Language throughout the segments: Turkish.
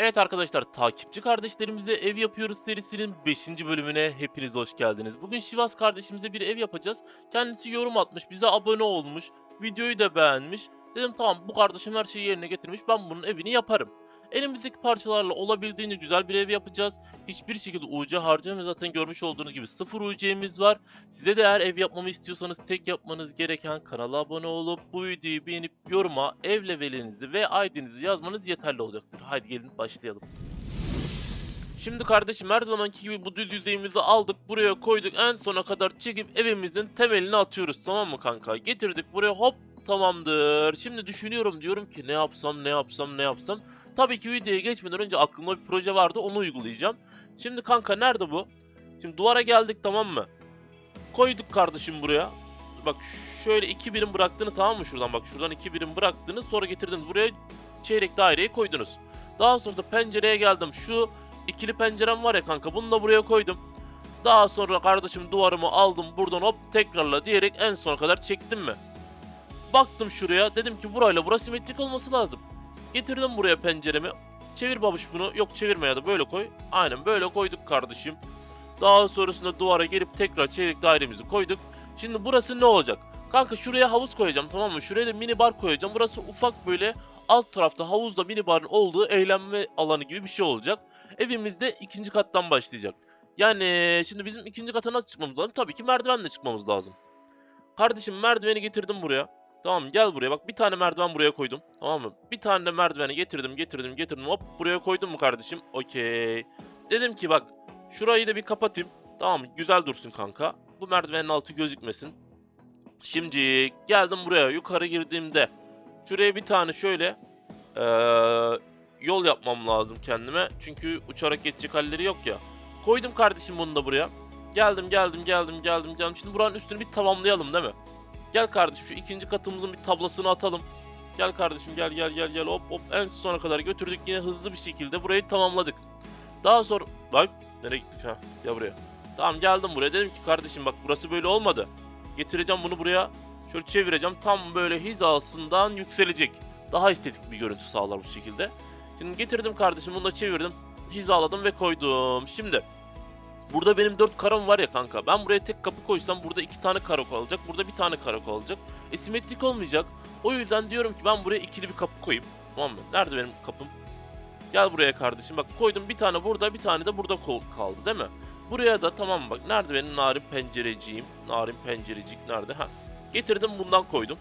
Evet arkadaşlar takipçi kardeşlerimizle ev yapıyoruz serisinin 5. bölümüne hepiniz hoş geldiniz. Bugün Şivas kardeşimize bir ev yapacağız. Kendisi yorum atmış, bize abone olmuş, videoyu da beğenmiş. Dedim tamam bu kardeşim her şeyi yerine getirmiş ben bunun evini yaparım. Elimizdeki parçalarla olabildiğince güzel bir ev yapacağız. Hiçbir şekilde UC harcamıyor zaten görmüş olduğunuz gibi sıfır UC'miz var. Size de eğer ev yapmamı istiyorsanız tek yapmanız gereken kanala abone olup bu videoyu beğenip yoruma ev levelinizi ve ID'nizi yazmanız yeterli olacaktır. Haydi gelin başlayalım. Şimdi kardeşim her zamanki gibi bu düz yüzeyimizi aldık buraya koyduk en sona kadar çekip evimizin temelini atıyoruz tamam mı kanka? Getirdik buraya hop tamamdır. Şimdi düşünüyorum diyorum ki ne yapsam ne yapsam ne yapsam. Tabii ki videoya geçmeden önce aklımda bir proje vardı onu uygulayacağım. Şimdi kanka nerede bu? Şimdi duvara geldik tamam mı? Koyduk kardeşim buraya. Bak şöyle iki birim bıraktınız tamam mı şuradan bak şuradan iki birim bıraktınız sonra getirdiniz buraya çeyrek daireyi koydunuz. Daha sonra da pencereye geldim şu ikili pencerem var ya kanka bunu da buraya koydum. Daha sonra kardeşim duvarımı aldım buradan hop tekrarla diyerek en sona kadar çektim mi? Baktım şuraya dedim ki burayla burası simetrik olması lazım. Getirdim buraya penceremi. Çevir babuş bunu. Yok çevirme ya da böyle koy. Aynen böyle koyduk kardeşim. Daha sonrasında duvara gelip tekrar çeyrek dairemizi koyduk. Şimdi burası ne olacak? Kanka şuraya havuz koyacağım tamam mı? Şuraya da mini bar koyacağım. Burası ufak böyle alt tarafta havuzda mini barın olduğu eğlenme alanı gibi bir şey olacak. Evimizde ikinci kattan başlayacak. Yani şimdi bizim ikinci kata nasıl çıkmamız lazım? Tabii ki merdivenle çıkmamız lazım. Kardeşim merdiveni getirdim buraya. Tamam gel buraya bak bir tane merdiven buraya koydum. Tamam mı? Bir tane de merdiveni getirdim getirdim getirdim hop buraya koydum mu kardeşim? Okey. Dedim ki bak şurayı da bir kapatayım. Tamam? Güzel dursun kanka. Bu merdivenin altı gözükmesin. Şimdi geldim buraya yukarı girdiğimde şuraya bir tane şöyle eee, yol yapmam lazım kendime. Çünkü uçarak geçecek halleri yok ya. Koydum kardeşim bunu da buraya. Geldim geldim geldim geldim geldim. Şimdi buranın üstünü bir tamamlayalım değil mi? Gel kardeşim şu ikinci katımızın bir tablasını atalım. Gel kardeşim gel gel gel gel hop hop en sona kadar götürdük yine hızlı bir şekilde burayı tamamladık. Daha sonra bak nereye gittik ha gel buraya. Tamam geldim buraya dedim ki kardeşim bak burası böyle olmadı. Getireceğim bunu buraya şöyle çevireceğim tam böyle hizasından yükselecek. Daha estetik bir görüntü sağlar bu şekilde. Şimdi getirdim kardeşim bunu da çevirdim. Hizaladım ve koydum. Şimdi Burada benim 4 karam var ya kanka. Ben buraya tek kapı koysam burada 2 tane karo kalacak. Burada bir tane karo kalacak. E simetrik olmayacak. O yüzden diyorum ki ben buraya ikili bir kapı koyayım. Tamam mı? Nerede benim kapım? Gel buraya kardeşim. Bak koydum bir tane burada bir tane de burada kaldı değil mi? Buraya da tamam bak. Nerede benim narin pencereciğim? Narin pencerecik nerede? Ha. Getirdim bundan koydum.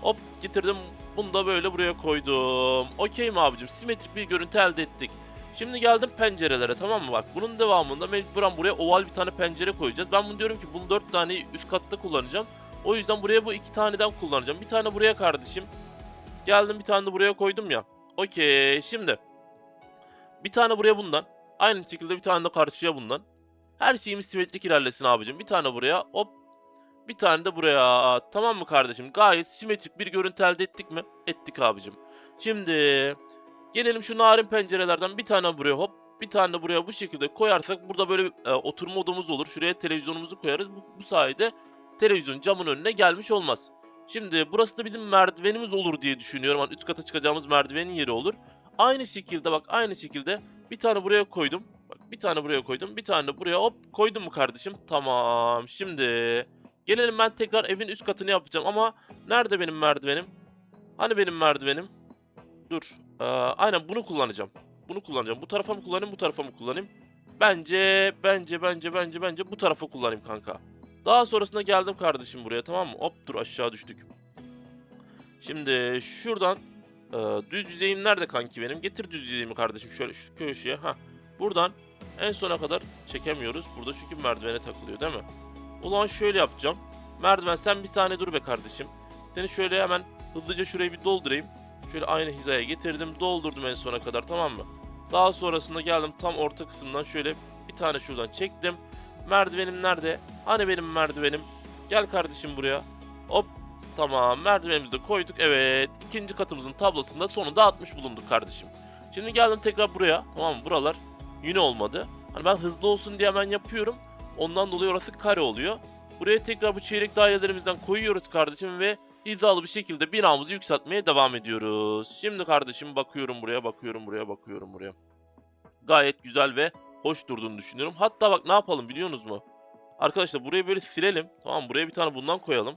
Hop getirdim. Bunu da böyle buraya koydum. Okey mi abicim? Simetrik bir görüntü elde ettik. Şimdi geldim pencerelere tamam mı bak bunun devamında mecburen buraya oval bir tane pencere koyacağız. Ben bunu diyorum ki bunu 4 taneyi üst katta kullanacağım. O yüzden buraya bu iki taneden kullanacağım. Bir tane buraya kardeşim. Geldim bir tane de buraya koydum ya. Okey şimdi. Bir tane buraya bundan. Aynı şekilde bir tane de karşıya bundan. Her şeyimiz simetrik ilerlesin abicim. Bir tane buraya hop. Bir tane de buraya. Tamam mı kardeşim? Gayet simetrik bir görüntü elde ettik mi? Ettik abicim. Şimdi Gelelim şu narin pencerelerden bir tane buraya hop bir tane de buraya bu şekilde koyarsak burada böyle e, oturma odamız olur. Şuraya televizyonumuzu koyarız. Bu, bu sayede televizyon camın önüne gelmiş olmaz. Şimdi burası da bizim merdivenimiz olur diye düşünüyorum. Hani üst kata çıkacağımız merdivenin yeri olur. Aynı şekilde bak aynı şekilde bir tane buraya koydum. Bak bir tane buraya koydum. Bir tane buraya hop koydum mu kardeşim? Tamam. Şimdi gelelim ben tekrar evin üst katını yapacağım ama nerede benim merdivenim? Hani benim merdivenim? Dur. Aynen bunu kullanacağım. Bunu kullanacağım. Bu tarafa mı kullanayım, bu tarafa mı kullanayım? Bence, bence, bence, bence, bence bu tarafa kullanayım kanka. Daha sonrasında geldim kardeşim buraya tamam mı? Hop dur aşağı düştük. Şimdi şuradan e, düz yüzeyim nerede kanki benim? Getir düz yüzeyimi kardeşim şöyle şu köşeye. ha. Buradan en sona kadar çekemiyoruz. Burada çünkü merdivene takılıyor değil mi? Ulan şöyle yapacağım. Merdiven sen bir saniye dur be kardeşim. Seni şöyle hemen hızlıca şurayı bir doldurayım. Şöyle aynı hizaya getirdim. Doldurdum en sona kadar tamam mı? Daha sonrasında geldim tam orta kısımdan şöyle bir tane şuradan çektim. Merdivenim nerede? Hani benim merdivenim? Gel kardeşim buraya. Hop. Tamam merdivenimizi de koyduk. Evet. ikinci katımızın tablosunda sonunda atmış bulunduk kardeşim. Şimdi geldim tekrar buraya. Tamam mı? Buralar yine olmadı. Hani ben hızlı olsun diye hemen yapıyorum. Ondan dolayı orası kare oluyor. Buraya tekrar bu çeyrek dairelerimizden koyuyoruz kardeşim ve hizalı bir şekilde binamızı yükseltmeye devam ediyoruz. Şimdi kardeşim bakıyorum buraya, bakıyorum buraya, bakıyorum buraya. Gayet güzel ve hoş durduğunu düşünüyorum. Hatta bak ne yapalım biliyorsunuz mu? Arkadaşlar burayı böyle silelim. Tamam buraya bir tane bundan koyalım.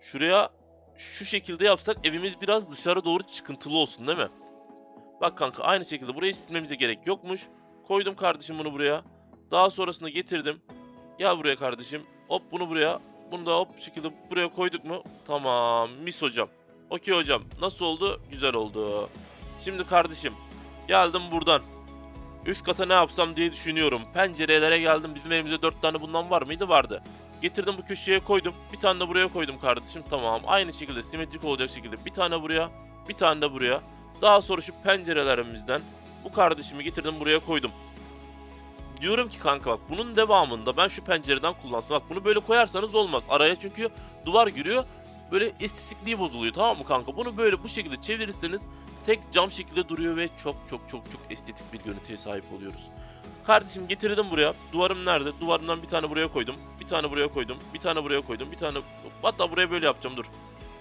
Şuraya şu şekilde yapsak evimiz biraz dışarı doğru çıkıntılı olsun değil mi? Bak kanka aynı şekilde burayı silmemize gerek yokmuş. Koydum kardeşim bunu buraya. Daha sonrasında getirdim. Gel buraya kardeşim. Hop bunu buraya. Bunu da hop şekilde buraya koyduk mu? Tamam. Mis hocam. Okey hocam. Nasıl oldu? Güzel oldu. Şimdi kardeşim. Geldim buradan. Üst kata ne yapsam diye düşünüyorum. Pencerelere geldim. Bizim elimizde 4 tane bundan var mıydı? Vardı. Getirdim bu köşeye koydum. Bir tane de buraya koydum kardeşim. Tamam. Aynı şekilde simetrik olacak şekilde bir tane buraya. Bir tane de buraya. Daha sonra şu pencerelerimizden bu kardeşimi getirdim buraya koydum. Diyorum ki kanka bak bunun devamında ben şu pencereden kullansam. Bak bunu böyle koyarsanız olmaz. Araya çünkü duvar giriyor. Böyle estetikliği bozuluyor tamam mı kanka? Bunu böyle bu şekilde çevirirseniz tek cam şekilde duruyor ve çok çok çok çok estetik bir görüntüye sahip oluyoruz. Kardeşim getirdim buraya. Duvarım nerede? Duvarımdan bir tane buraya koydum. Bir tane buraya koydum. Bir tane buraya koydum. Bir tane hatta buraya böyle yapacağım dur.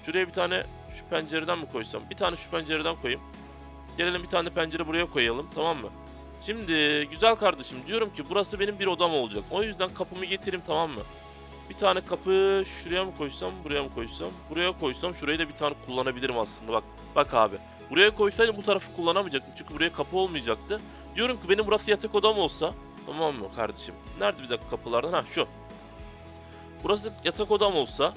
Şuraya bir tane şu pencereden mi koysam? Bir tane şu pencereden koyayım. Gelelim bir tane pencere buraya koyalım tamam mı? Şimdi güzel kardeşim diyorum ki burası benim bir odam olacak. O yüzden kapımı getireyim tamam mı? Bir tane kapı şuraya mı koysam, buraya mı koysam? Buraya koysam şurayı da bir tane kullanabilirim aslında bak. Bak abi. Buraya koysaydım bu tarafı kullanamayacaktım çünkü buraya kapı olmayacaktı. Diyorum ki benim burası yatak odam olsa tamam mı kardeşim? Nerede bir dakika kapılardan? Ha şu. Burası yatak odam olsa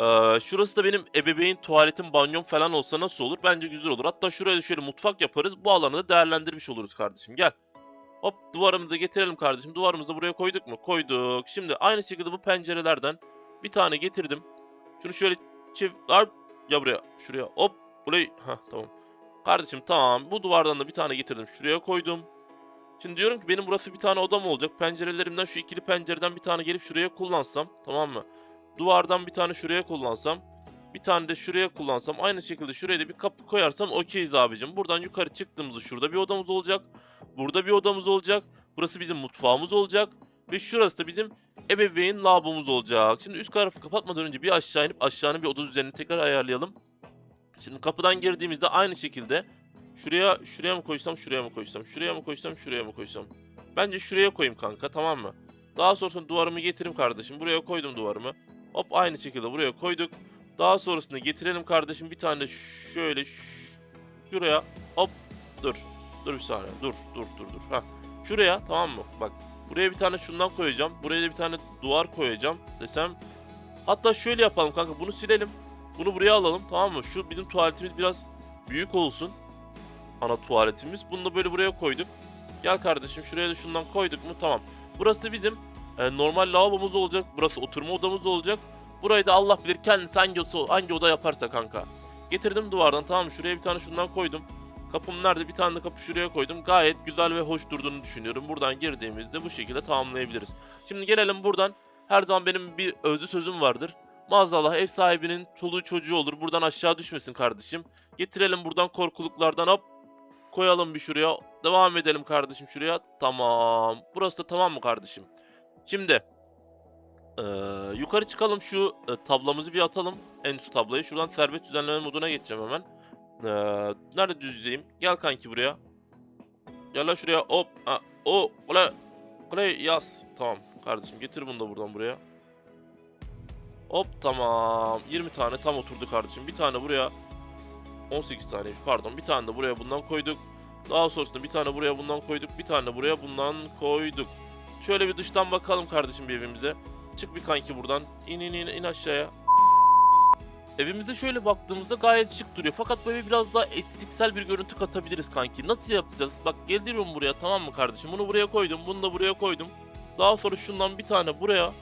ee, şurası da benim ebeveyn tuvaletim, banyom falan olsa nasıl olur? Bence güzel olur. Hatta şuraya da şöyle mutfak yaparız. Bu alanı da değerlendirmiş oluruz kardeşim. Gel. Hop duvarımızı da getirelim kardeşim. Duvarımızı da buraya koyduk mu? Koyduk. Şimdi aynı şekilde bu pencerelerden bir tane getirdim. Şunu şöyle çev... Ar- Ya buraya. Şuraya. Hop. Burayı... Hah tamam. Kardeşim tamam. Bu duvardan da bir tane getirdim. Şuraya koydum. Şimdi diyorum ki benim burası bir tane odam olacak. Pencerelerimden şu ikili pencereden bir tane gelip şuraya kullansam. Tamam mı? Duvardan bir tane şuraya kullansam. Bir tane de şuraya kullansam. Aynı şekilde şuraya da bir kapı koyarsam okeyiz abicim. Buradan yukarı çıktığımızda şurada bir odamız olacak. Burada bir odamız olacak. Burası bizim mutfağımız olacak. Ve şurası da bizim ebeveyn lavabomuz olacak. Şimdi üst tarafı kapatmadan önce bir aşağı inip aşağının bir oda düzenini tekrar ayarlayalım. Şimdi kapıdan girdiğimizde aynı şekilde şuraya şuraya mı koysam şuraya mı koysam şuraya mı koysam şuraya mı koysam. Bence şuraya koyayım kanka tamam mı? Daha sonrasında duvarımı getireyim kardeşim. Buraya koydum duvarımı. Hop aynı şekilde buraya koyduk. Daha sonrasında getirelim kardeşim bir tane şöyle şuraya hop dur. Dur bir saniye. Dur dur dur dur. Ha. Şuraya tamam mı? Bak buraya bir tane şundan koyacağım. Buraya da bir tane duvar koyacağım desem. Hatta şöyle yapalım kanka bunu silelim. Bunu buraya alalım tamam mı? Şu bizim tuvaletimiz biraz büyük olsun. Ana tuvaletimiz. Bunu da böyle buraya koyduk. Gel kardeşim şuraya da şundan koyduk mu? Tamam. Burası bizim e, normal lavabomuz olacak. Burası oturma odamız olacak. Burayı da Allah bilir kendisi hangi, hangi oda yaparsa kanka. Getirdim duvardan tamam? Şuraya bir tane şundan koydum. Kapım nerede? Bir tane de kapı şuraya koydum. Gayet güzel ve hoş durduğunu düşünüyorum. Buradan girdiğimizde bu şekilde tamamlayabiliriz. Şimdi gelelim buradan. Her zaman benim bir özlü sözüm vardır. Maazallah ev sahibinin çoluğu çocuğu olur. Buradan aşağı düşmesin kardeşim. Getirelim buradan korkuluklardan hop koyalım bir şuraya. Devam edelim kardeşim şuraya. Tamam. Burası da tamam mı kardeşim? Şimdi eee, yukarı çıkalım şu e, tablamızı bir atalım. En üst tablayı. Şuradan serbest düzenleme moduna geçeceğim hemen. Eee, nerede düzleyeyim? Gel kanki buraya. Gel lan şuraya. Hop. Ha, o. Olay. Olay yaz. Tamam kardeşim getir bunu da buradan buraya. Hop tamam. 20 tane tam oturdu kardeşim. Bir tane buraya. 18 tane pardon. Bir tane de buraya bundan koyduk. Daha sonrasında bir tane buraya bundan koyduk. Bir tane buraya bundan koyduk. Şöyle bir dıştan bakalım kardeşim bir evimize. Çık bir kanki buradan. İn in in, in aşağıya. Evimize şöyle baktığımızda gayet şık duruyor. Fakat böyle biraz daha estetiksel bir görüntü katabiliriz kanki. Nasıl yapacağız? Bak geliyorum buraya tamam mı kardeşim? Bunu buraya koydum. Bunu da buraya koydum. Daha sonra şundan bir tane buraya.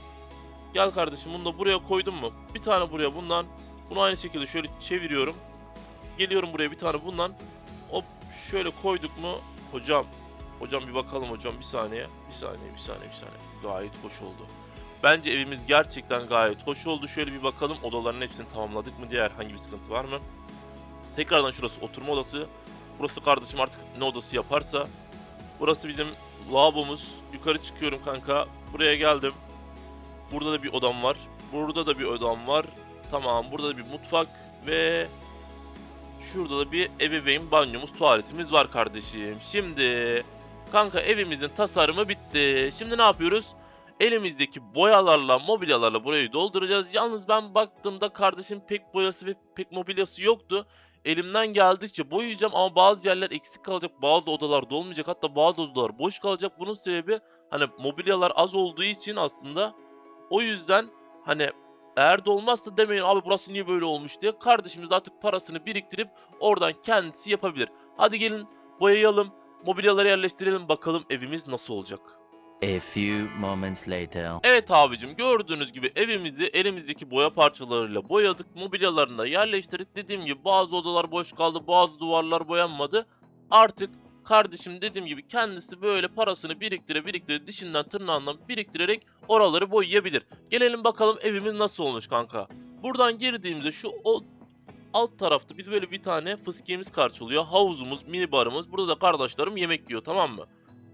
Gel kardeşim bunu da buraya koydum mu? Bir tane buraya bundan. Bunu aynı şekilde şöyle çeviriyorum. Geliyorum buraya bir tane bundan. Hop şöyle koyduk mu? Hocam. Hocam bir bakalım hocam bir saniye. Bir saniye bir saniye bir saniye. Gayet hoş oldu. Bence evimiz gerçekten gayet hoş oldu. Şöyle bir bakalım odaların hepsini tamamladık mı diye herhangi bir sıkıntı var mı? Tekrardan şurası oturma odası. Burası kardeşim artık ne odası yaparsa. Burası bizim lavabomuz. Yukarı çıkıyorum kanka. Buraya geldim. Burada da bir odam var. Burada da bir odam var. Tamam burada da bir mutfak ve şurada da bir ebeveyn banyomuz, tuvaletimiz var kardeşim. Şimdi kanka evimizin tasarımı bitti. Şimdi ne yapıyoruz? Elimizdeki boyalarla, mobilyalarla burayı dolduracağız. Yalnız ben baktığımda kardeşim pek boyası ve pek mobilyası yoktu. Elimden geldikçe boyayacağım ama bazı yerler eksik kalacak, bazı odalar dolmayacak, hatta bazı odalar boş kalacak. Bunun sebebi hani mobilyalar az olduğu için aslında o yüzden hani eğer dolmazsa demeyin abi burası niye böyle olmuş diye. Kardeşimiz de artık parasını biriktirip oradan kendisi yapabilir. Hadi gelin boyayalım, mobilyaları yerleştirelim bakalım evimiz nasıl olacak. A few moments later. Evet abicim gördüğünüz gibi evimizi elimizdeki boya parçalarıyla boyadık. Mobilyalarını da yerleştirdik. Dediğim gibi bazı odalar boş kaldı, bazı duvarlar boyanmadı. Artık kardeşim dediğim gibi kendisi böyle parasını biriktire biriktire dişinden tırnağından biriktirerek oraları boyayabilir. Gelelim bakalım evimiz nasıl olmuş kanka. Buradan girdiğimizde şu o alt tarafta biz böyle bir tane fıskiyemiz karşılıyor. Havuzumuz, mini barımız. Burada da kardeşlerim yemek yiyor tamam mı?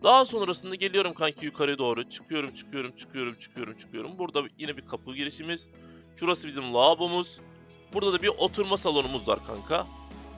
Daha sonrasında geliyorum kanki yukarı doğru. Çıkıyorum, çıkıyorum, çıkıyorum, çıkıyorum, çıkıyorum. Burada yine bir kapı girişimiz. Şurası bizim lavabomuz. Burada da bir oturma salonumuz var kanka.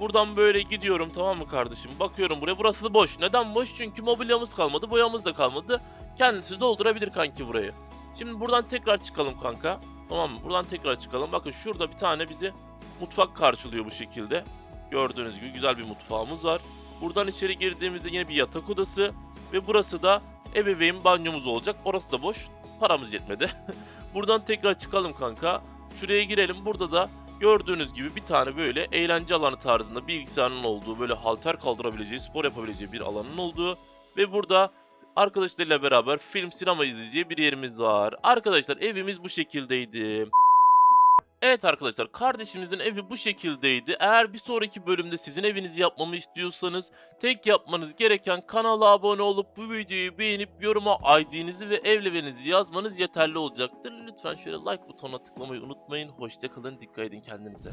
Buradan böyle gidiyorum tamam mı kardeşim? Bakıyorum buraya. Burası boş. Neden boş? Çünkü mobilyamız kalmadı, boyamız da kalmadı. Kendisi doldurabilir kanki burayı. Şimdi buradan tekrar çıkalım kanka. Tamam mı? Buradan tekrar çıkalım. Bakın şurada bir tane bizi mutfak karşılıyor bu şekilde. Gördüğünüz gibi güzel bir mutfağımız var. Buradan içeri girdiğimizde yine bir yatak odası. Ve burası da ebeveyn banyomuz olacak. Orası da boş. Paramız yetmedi. Buradan tekrar çıkalım kanka. Şuraya girelim. Burada da gördüğünüz gibi bir tane böyle eğlence alanı tarzında bilgisayarın olduğu, böyle halter kaldırabileceği, spor yapabileceği bir alanın olduğu ve burada arkadaşlarıyla beraber film, sinema izleyeceği bir yerimiz var. Arkadaşlar evimiz bu şekildeydi. Evet arkadaşlar kardeşimizin evi bu şekildeydi. Eğer bir sonraki bölümde sizin evinizi yapmamı istiyorsanız tek yapmanız gereken kanala abone olup bu videoyu beğenip yoruma ID'nizi ve evlevenizi yazmanız yeterli olacaktır. Lütfen şöyle like butonuna tıklamayı unutmayın. Hoşçakalın dikkat edin kendinize.